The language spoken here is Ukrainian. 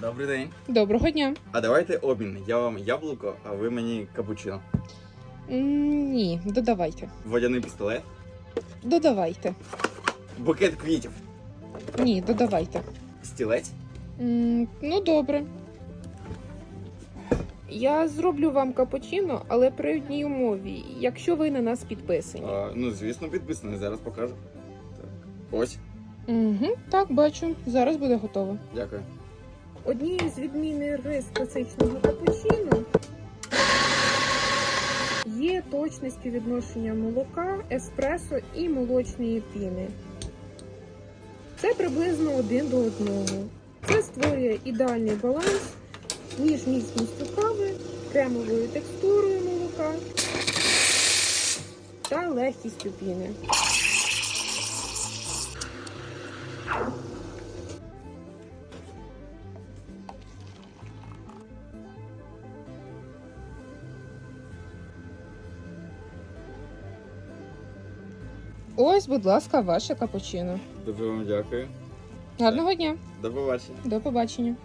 Добрий день. Доброго дня. А давайте обмін. Я вам яблуко, а ви мені капучино. М, Ні, додавайте. Водяний пістолет, Додавайте. букет квітів, Ні, додавайте. стілець. М, Ну, добре. Я зроблю вам капучино, але при одній умові, якщо ви на нас підписані. А, ну, звісно, підписаний. Зараз покажу. Так. Ось. Угу, так, бачу. Зараз буде готово. Дякую. Однією з відмінних рис класичного капучино є точне співвідношення молока, еспресо і молочної піни. Це приблизно один до одного. Це створює ідеальний баланс між міцністю кави, кремовою текстурою молока та легкістю піни. Ось, будь ласка, ваше капучино. Дуже вам дякую. Гарного дня, До побачення. до побачення.